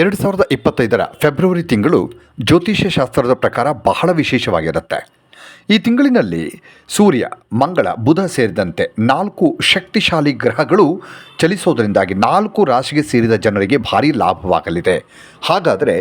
ಎರಡು ಸಾವಿರದ ಇಪ್ಪತ್ತೈದರ ಫೆಬ್ರವರಿ ತಿಂಗಳು ಜ್ಯೋತಿಷ್ಯ ಶಾಸ್ತ್ರದ ಪ್ರಕಾರ ಬಹಳ ವಿಶೇಷವಾಗಿರುತ್ತೆ. ಈ ತಿಂಗಳಿನಲ್ಲಿ ಸೂರ್ಯ, ಮಂಗಳ, ಬುಧ ಸೇರಿದಂತೆ ನಾಲ್ಕು ಶಕ್ತಿಶಾಲಿ ಗ್ರಹಗಳು ಚಲಿಸೋದರಿಂದಾಗಿ ನಾಲ್ಕು ರಾಶಿಗೆ ಸೇರಿದ ಜನರಿಗೆ ಭಾರಿ ಲಾಭವಾಗಲಿದೆ. ಹಾಗಾದರೆ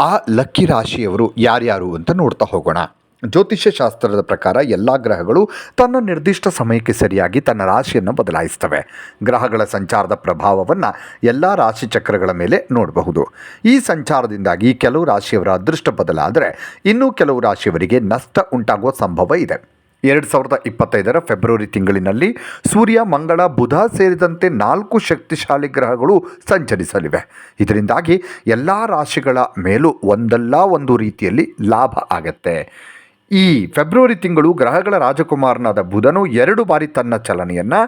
ಆ ಲಕ್ಕಿ ರಾಶಿಯವರು ಯಾರ್ಯಾರು ಅಂತ ನೋಡ್ತಾ ಹೋಗೋಣ. ಜ್ಯೋತಿಷ್ಯ ಶಾಸ್ತ್ರದ ಪ್ರಕಾರ ಎಲ್ಲ ಗ್ರಹಗಳು ತನ್ನ ನಿರ್ದಿಷ್ಟ ಸಮಯಕ್ಕೆ ಸರಿಯಾಗಿ ತನ್ನ ರಾಶಿಯನ್ನು ಬದಲಾಯಿಸ್ತವೆ ಗ್ರಹಗಳ ಸಂಚಾರದ ಪ್ರಭಾವವನ್ನು ಎಲ್ಲ ರಾಶಿ ಚಕ್ರಗಳ ಮೇಲೆ ನೋಡಬಹುದು. ಈ ಸಂಚಾರದಿಂದಾಗಿ ಕೆಲವು ರಾಶಿಯವರ ಅದೃಷ್ಟ ಬದಲಾದರೆ ಇನ್ನೂ ಕೆಲವು ರಾಶಿಯವರಿಗೆ ನಷ್ಟ ಉಂಟಾಗುವ ಸಂಭವ ಇದೆ. ಎರಡು ಸಾವಿರದ ಇಪ್ಪತ್ತೈದರ ಫೆಬ್ರವರಿ ತಿಂಗಳಿನಲ್ಲಿ ಸೂರ್ಯ, ಮಂಗಳ, ಬುಧ ಸೇರಿದಂತೆ ನಾಲ್ಕು ಶಕ್ತಿಶಾಲಿ ಗ್ರಹಗಳು ಸಂಚರಿಸಲಿವೆ. ಇದರಿಂದಾಗಿ ಎಲ್ಲ ರಾಶಿಗಳ ಮೇಲೂ ಒಂದಲ್ಲ ಒಂದು ರೀತಿಯಲ್ಲಿ ಲಾಭ ಆಗತ್ತೆ. ಈ ಫೆಬ್ರವರಿ ತಿಂಗಳು ಗ್ರಹಗಳ ರಾಜಕುಮಾರನಾದ ಬುಧನು ಎರಡು ಬಾರಿ ತನ್ನ ಚಲನೆಯನ್ನು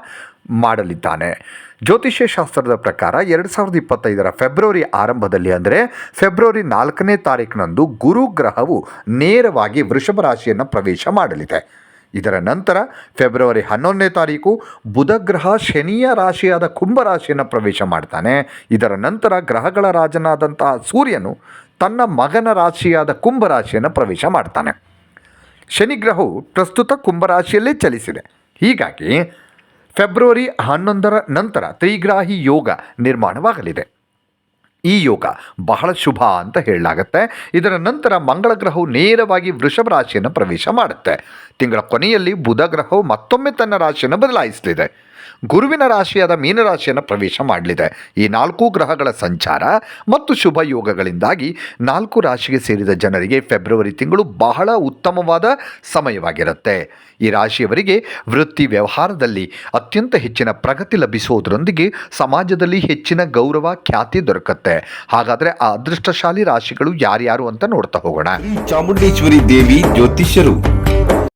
ಮಾಡಲಿದ್ದಾನೆ. ಜ್ಯೋತಿಷ್ಯ ಶಾಸ್ತ್ರದ ಪ್ರಕಾರ ಎರಡು ಸಾವಿರದ ಇಪ್ಪತ್ತೈದರ ಫೆಬ್ರವರಿ ಆರಂಭದಲ್ಲಿ ಅಂದರೆ ಫೆಬ್ರವರಿ ನಾಲ್ಕನೇ ತಾರೀಕಿನಂದು ಗುರು ಗ್ರಹವು ನೇರವಾಗಿ ವೃಷಭ ರಾಶಿಯನ್ನು ಪ್ರವೇಶ ಮಾಡಲಿದೆ. ಇದರ ನಂತರ ಫೆಬ್ರವರಿ ಹನ್ನೊಂದನೇ ತಾರೀಕು ಬುಧ ಗ್ರಹ ಶನಿಯ ರಾಶಿಯಾದ ಕುಂಭರಾಶಿಯನ್ನು ಪ್ರವೇಶ ಮಾಡ್ತಾನೆ. ಇದರ ನಂತರ ಗ್ರಹಗಳ ರಾಜನಾದಂತಹ ಸೂರ್ಯನು ತನ್ನ ಮಗನ ರಾಶಿಯಾದ ಕುಂಭರಾಶಿಯನ್ನು ಪ್ರವೇಶ ಮಾಡ್ತಾನೆ. ಶನಿಗ್ರಹವು ಪ್ರಸ್ತುತ ಕುಂಭರಾಶಿಯಲ್ಲೇ ಚಲಿಸಿದೆ. ಹೀಗಾಗಿ ಫೆಬ್ರವರಿ ಹನ್ನೊಂದರ ನಂತರ ತ್ರಿಗ್ರಾಹಿ ಯೋಗ ನಿರ್ಮಾಣವಾಗಲಿದೆ. ಈ ಯೋಗ ಬಹಳ ಶುಭ ಅಂತ ಹೇಳಲಾಗತ್ತೆ. ಇದರ ನಂತರ ಮಂಗಳ ಗ್ರಹವು ನೇರವಾಗಿ ವೃಷಭ ರಾಶಿಯನ್ನು ಪ್ರವೇಶ ಮಾಡುತ್ತೆ. ತಿಂಗಳ ಕೊನೆಯಲ್ಲಿ ಬುಧ ಗ್ರಹವು ಮತ್ತೊಮ್ಮೆ ತನ್ನ ರಾಶಿಯನ್ನು ಬದಲಾಯಿಸಲಿದೆ. ಗುರುವಿನ ರಾಶಿಯಾದ ಮೀನರಾಶಿಯನ್ನು ಪ್ರವೇಶ ಮಾಡಲಿದೆ. ಈ ನಾಲ್ಕು ಗ್ರಹಗಳ ಸಂಚಾರ ಮತ್ತು ಶುಭ ಯೋಗಗಳಿಂದಾಗಿ ನಾಲ್ಕು ರಾಶಿಗೆ ಸೇರಿದ ಜನರಿಗೆ ಫೆಬ್ರವರಿ ತಿಂಗಳು ಬಹಳ ಉತ್ತಮವಾದ ಸಮಯವಾಗಿರುತ್ತೆ. ಈ ರಾಶಿಯವರಿಗೆ ವೃತ್ತಿ ವ್ಯವಹಾರದಲ್ಲಿ ಅತ್ಯಂತ ಹೆಚ್ಚಿನ ಪ್ರಗತಿ ಲಭಿಸುವುದರೊಂದಿಗೆ ಸಮಾಜದಲ್ಲಿ ಹೆಚ್ಚಿನ ಗೌರವ, ಖ್ಯಾತಿ ದೊರಕತ್ತೆ. ಹಾಗಾದರೆ ಆ ಅದೃಷ್ಟಶಾಲಿ ರಾಶಿಗಳು ಯಾರ್ಯಾರು ಅಂತ ನೋಡ್ತಾ ಹೋಗೋಣ. ಚಾಮುಂಡೇಶ್ವರಿ ದೇವಿ ಜ್ಯೋತಿಷ್ಯರು.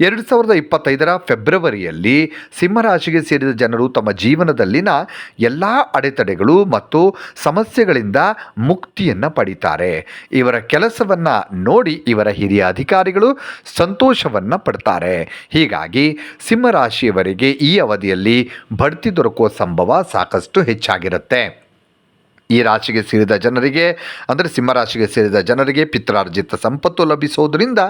ಎರಡು ಸಾವಿರದ ಇಪ್ಪತ್ತೈದರ ಫೆಬ್ರವರಿಯಲ್ಲಿ ಸಿಂಹರಾಶಿಗೆ ಸೇರಿದ ಜನರು ತಮ್ಮ ಜೀವನದಲ್ಲಿನ ಎಲ್ಲ ಅಡೆತಡೆಗಳು ಮತ್ತು ಸಮಸ್ಯೆಗಳಿಂದ ಮುಕ್ತಿಯನ್ನು ಪಡಿತಾರೆ. ಇವರ ಕೆಲಸವನ್ನು ನೋಡಿ ಇವರ ಹಿರಿಯ ಅಧಿಕಾರಿಗಳು ಸಂತೋಷವನ್ನು ಪಡ್ತಾರೆ. ಹೀಗಾಗಿ ಸಿಂಹರಾಶಿಯವರಿಗೆ ಈ ಅವಧಿಯಲ್ಲಿ ಬಡ್ತಿ ದೊರಕುವ ಸಂಭವ ಸಾಕಷ್ಟು ಹೆಚ್ಚಾಗಿರುತ್ತೆ. ಈ ರಾಶಿಗೆ ಸೇರಿದ ಜನರಿಗೆ, ಅಂದರೆ ಸಿಂಹರಾಶಿಗೆ ಸೇರಿದ ಜನರಿಗೆ ಪಿತ್ರಾರ್ಜಿತ ಸಂಪತ್ತು ಲಭಿಸೋದರಿಂದ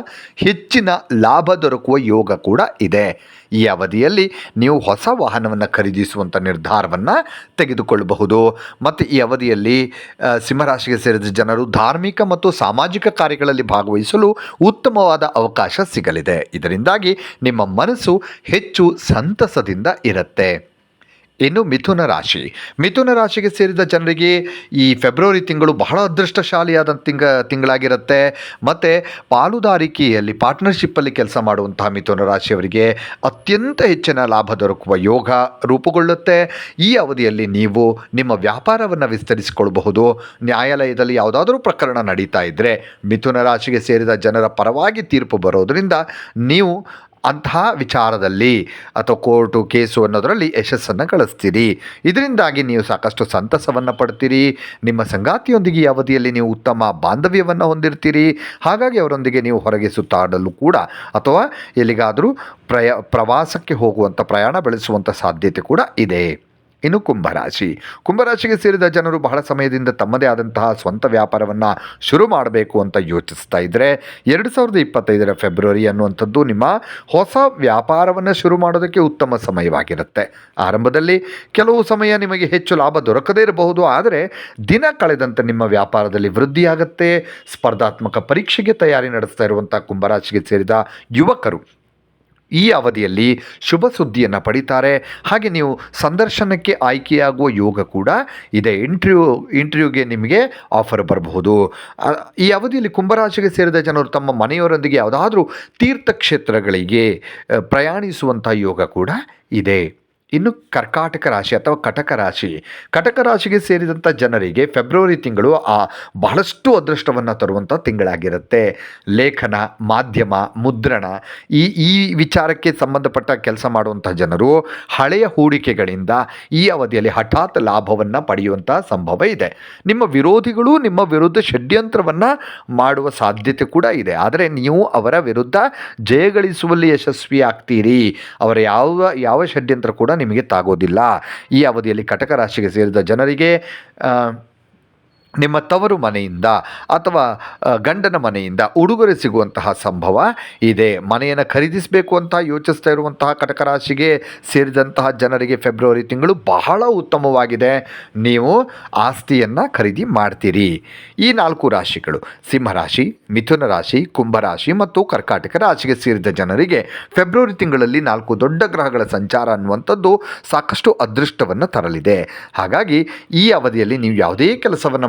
ಹೆಚ್ಚಿನ ಲಾಭ ದೊರಕುವ ಯೋಗ ಕೂಡ ಇದೆ. ಈ ಅವಧಿಯಲ್ಲಿ ನೀವು ಹೊಸ ವಾಹನವನ್ನು ಖರೀದಿಸುವಂಥ ನಿರ್ಧಾರವನ್ನು ತೆಗೆದುಕೊಳ್ಳಬಹುದು. ಮತ್ತು ಈ ಅವಧಿಯಲ್ಲಿ ಸಿಂಹರಾಶಿಗೆ ಸೇರಿದ ಜನರು ಧಾರ್ಮಿಕ ಮತ್ತು ಸಾಮಾಜಿಕ ಕಾರ್ಯಗಳಲ್ಲಿ ಭಾಗವಹಿಸಲು ಉತ್ತಮವಾದ ಅವಕಾಶ ಸಿಗಲಿದೆ. ಇದರಿಂದಾಗಿ ನಿಮ್ಮ ಮನಸ್ಸು ಹೆಚ್ಚು ಸಂತಸದಿಂದ ಇರುತ್ತೆ. ಇನ್ನು ಮಿಥುನ ರಾಶಿ. ಮಿಥುನ ರಾಶಿಗೆ ಸೇರಿದ ಜನರಿಗೆ ಈ ಫೆಬ್ರವರಿ ತಿಂಗಳು ಬಹಳ ಅದೃಷ್ಟಶಾಲಿಯಾದ ತಿಂಗ, ತಿಂಗಳಾಗಿರುತ್ತೆ. ಮತ್ತು ಪಾಲುದಾರಿಕೆಯಲ್ಲಿ, ಪಾರ್ಟ್ನರ್ಶಿಪ್ಪಲ್ಲಿ ಕೆಲಸ ಮಾಡುವಂತಹ ಮಿಥುನ ರಾಶಿಯವರಿಗೆ ಅತ್ಯಂತ ಹೆಚ್ಚಿನ ಲಾಭ ದೊರಕುವ ಯೋಗ ರೂಪುಗೊಳ್ಳುತ್ತೆ. ಈ ಅವಧಿಯಲ್ಲಿ ನೀವು ನಿಮ್ಮ ವ್ಯಾಪಾರವನ್ನು ವಿಸ್ತರಿಸಿಕೊಳ್ಳಬಹುದು. ನ್ಯಾಯಾಲಯದಲ್ಲಿ ಯಾವುದಾದರೂ ಪ್ರಕರಣ ನಡೀತಾ ಇದ್ದರೆ ಮಿಥುನ ರಾಶಿಗೆ ಸೇರಿದ ಜನರ ಪರವಾಗಿ ತೀರ್ಪು ಬರೋದರಿಂದ ನೀವು ಅಂತಹ ವಿಚಾರದಲ್ಲಿ ಅಥವಾ ಕೋರ್ಟು ಕೇಸು ಅನ್ನೋದರಲ್ಲಿ ಯಶಸ್ಸನ್ನು ಗಳಿಸ್ತೀರಿ. ಇದರಿಂದಾಗಿ ನೀವು ಸಾಕಷ್ಟು ಸಂತಸವನ್ನು ಪಡ್ತೀರಿ. ನಿಮ್ಮ ಸಂಗಾತಿಯೊಂದಿಗೆ ಈ ಅವಧಿಯಲ್ಲಿ ನೀವು ಉತ್ತಮ ಬಾಂಧವ್ಯವನ್ನು ಹೊಂದಿರ್ತೀರಿ. ಹಾಗಾಗಿ ಅವರೊಂದಿಗೆ ನೀವು ಹೊರಗೆ ಸುತ್ತಾಡಲು ಕೂಡ ಅಥವಾ ಎಲ್ಲಿಗಾದರೂ ಪ್ರಯ, ಪ್ರವಾಸಕ್ಕೆ ಹೋಗುವಂಥ ಪ್ರಯಾಣ ಬೆಳೆಸುವಂಥ ಸಾಧ್ಯತೆ ಕೂಡ ಇದೆ. ಇನ್ನು ಕುಂಭರಾಶಿ. ಕುಂಭರಾಶಿಗೆ ಸೇರಿದ ಜನರು ಬಹಳ ಸಮಯದಿಂದ ತಮ್ಮದೇ ಆದಂತಹ ಸ್ವಂತ ವ್ಯಾಪಾರವನ್ನು ಶುರು ಮಾಡಬೇಕು ಅಂತ ಯೋಚಿಸ್ತಾ ಇದ್ದರೆ ಎರಡು ಸಾವಿರದ ಇಪ್ಪತ್ತೈದರ ಫೆಬ್ರವರಿ ಅನ್ನುವಂಥದ್ದು ನಿಮ್ಮ ಹೊಸ ವ್ಯಾಪಾರವನ್ನು ಶುರು ಮಾಡೋದಕ್ಕೆ ಉತ್ತಮ ಸಮಯವಾಗಿರುತ್ತೆ. ಆರಂಭದಲ್ಲಿ ಕೆಲವು ಸಮಯ ನಿಮಗೆ ಹೆಚ್ಚು ಲಾಭ ದೊರಕದೇ ಇರಬಹುದು, ಆದರೆ ದಿನ ಕಳೆದಂತೆ ನಿಮ್ಮ ವ್ಯಾಪಾರದಲ್ಲಿ ವೃದ್ಧಿಯಾಗುತ್ತೆ. ಸ್ಪರ್ಧಾತ್ಮಕ ಪರೀಕ್ಷೆಗೆ ತಯಾರಿ ನಡೆಸ್ತಾ ಇರುವಂಥ ಕುಂಭರಾಶಿಗೆ ಸೇರಿದ ಯುವಕರು ಈ ಅವಧಿಯಲ್ಲಿ ಶುಭ ಸುದ್ದಿಯನ್ನು ಪಡಿತಾರೆ. ಹಾಗೆ ನೀವು ಸಂದರ್ಶನಕ್ಕೆ ಆಯ್ಕೆಯಾಗುವ ಯೋಗ ಕೂಡ ಇದೆ ಇಂಟರ್ವ್ಯೂ ಇಂಟರ್ವ್ಯೂಗೆ ನಿಮಗೆ ಆಫರ್ ಬರಬಹುದು. ಈ ಅವಧಿಯಲ್ಲಿ ಕುಂಭರಾಶಿಗೆ ಸೇರಿದ ಜನರು ತಮ್ಮ ಮನೆಯವರೊಂದಿಗೆ ಯಾವುದಾದ್ರೂ ತೀರ್ಥಕ್ಷೇತ್ರಗಳಿಗೆ ಪ್ರಯಾಣಿಸುವಂಥ ಯೋಗ ಕೂಡ ಇದೆ. ಇನ್ನು ಕರ್ಕಾಟಕ ರಾಶಿ ಅಥವಾ ಕಟಕ ರಾಶಿ. ಕಟಕ ರಾಶಿಗೆ ಸೇರಿದಂಥ ಜನರಿಗೆ ಫೆಬ್ರವರಿ ತಿಂಗಳು ಆ ಬಹಳಷ್ಟು ಅದೃಷ್ಟವನ್ನು ತರುವಂಥ ತಿಂಗಳಾಗಿರುತ್ತೆ. ಲೇಖನ, ಮಾಧ್ಯಮ, ಮುದ್ರಣ ಈ ಈ ವಿಚಾರಕ್ಕೆ ಸಂಬಂಧಪಟ್ಟ ಕೆಲಸ ಮಾಡುವಂಥ ಜನರು ಹಳೆಯ ಹೂಡಿಕೆಗಳಿಂದ ಈ ಅವಧಿಯಲ್ಲಿ ಹಠಾತ್ ಲಾಭವನ್ನು ಪಡೆಯುವಂಥ ಸಂಭವ ಇದೆ. ನಿಮ್ಮ ವಿರೋಧಿಗಳು ನಿಮ್ಮ ವಿರುದ್ಧ ಷಡ್ಯಂತ್ರವನ್ನು ಮಾಡುವ ಸಾಧ್ಯತೆ ಕೂಡ ಇದೆ. ಆದರೆ ನೀವು ಅವರ ವಿರುದ್ಧ ಜಯಗಳಿಸುವಲ್ಲಿ ಯಶಸ್ವಿ ಆಗ್ತೀರಿ ಅವರ ಯಾವ ಯಾವ ಷಡ್ಯಂತ್ರ ಕೂಡ ನಿಮಗೆ ತಾಗೋದಿಲ್ಲ. ಈ ಅವಧಿಯಲ್ಲಿ ಕಟಕ ರಾಶಿಗೆ ಸೇರಿದ ಜನರಿಗೆ ನಿಮ್ಮ ತವರು ಮನೆಯಿಂದ ಅಥವಾ ಗಂಡನ ಮನೆಯಿಂದ ಉಡುಗೊರೆ ಸಿಗುವಂತಹ ಸಂಭವ ಇದೆ. ಮನೆಯನ್ನು ಖರೀದಿಸಬೇಕು ಅಂತ ಯೋಚಿಸ್ತಾ ಇರುವಂತಹ ಕಟಕ ರಾಶಿಗೆ ಸೇರಿದಂತಹ ಜನರಿಗೆ ಫೆಬ್ರವರಿ ತಿಂಗಳು ಬಹಳ ಉತ್ತಮವಾಗಿದೆ. ನೀವು ಆಸ್ತಿಯನ್ನು ಖರೀದಿ ಮಾಡ್ತೀರಿ. ಈ ನಾಲ್ಕು ರಾಶಿಗಳು ಸಿಂಹರಾಶಿ ಮಿಥುನ ರಾಶಿ ಕುಂಭರಾಶಿ ಮತ್ತು ಕರ್ಕಾಟಕ ರಾಶಿಗೆ ಸೇರಿದ ಜನರಿಗೆ ಫೆಬ್ರವರಿ ತಿಂಗಳಲ್ಲಿ ನಾಲ್ಕು ದೊಡ್ಡ ಗ್ರಹಗಳ ಸಂಚಾರ ಅನ್ನುವಂಥದ್ದು ಸಾಕಷ್ಟು ಅದೃಷ್ಟವನ್ನು ತರಲಿದೆ. ಹಾಗಾಗಿ ಈ ಅವಧಿಯಲ್ಲಿ ನೀವು ಯಾವುದೇ ಕೆಲಸವನ್ನು